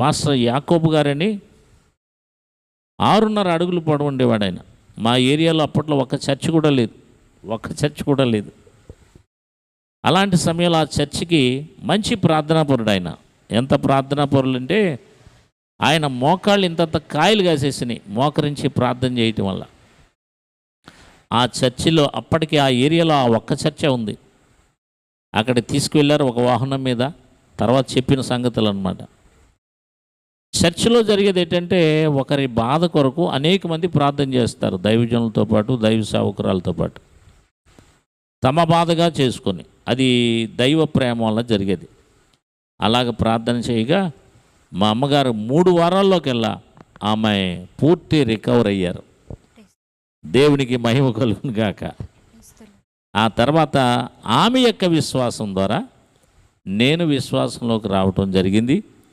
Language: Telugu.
పాస్టర్ యాకోబు గారని ఆరున్నర అడుగులు పొడవు ఉండేవాడు ఆయన. మా ఏరియాలో అప్పట్లో ఒక్క చర్చ్ కూడా లేదు. ఒక్క చర్చ్ కూడా లేదు. అలాంటి సమయంలో ఆ చర్చికి మంచి ప్రార్థనాపరుడు ఆయన. ఎంత ప్రార్థనాపరులు అంటే ఆయన మోకాళ్ళు ఇంతంత కాయలు కాసేసినాయి మోకరించి ప్రార్థన చేయటం వల్ల. ఆ చర్చిలో అప్పటికి ఆ ఏరియాలో ఆ ఒక్క చర్చ ఉంది. అక్కడ తీసుకువెళ్ళారు ఒక వాహనం మీద తర్వాత చెప్పిన సంగతులు అనమాట చర్చిలో జరిగేది ఏంటంటే ఒకరి బాధ కొరకు అనేక మంది ప్రార్థన చేస్తారు దైవజనులతో పాటు దైవ సేవకురాలతో పాటు. తమ బాధగా చేసుకొని అది దైవ ప్రేమ వల్ల జరిగేది. అలాగ ప్రార్థన చేయగా మా అమ్మగారు మూడు వారాల్లోకెల్లా ఆమె పూర్తి రికవర్ అయ్యారు. దేవునికి మహిమ కలుగును గాక. ఆ తర్వాత ఆమె యొక్క విశ్వాసం ద్వారా నేను విశ్వాసంలోకి రావటం జరిగింది.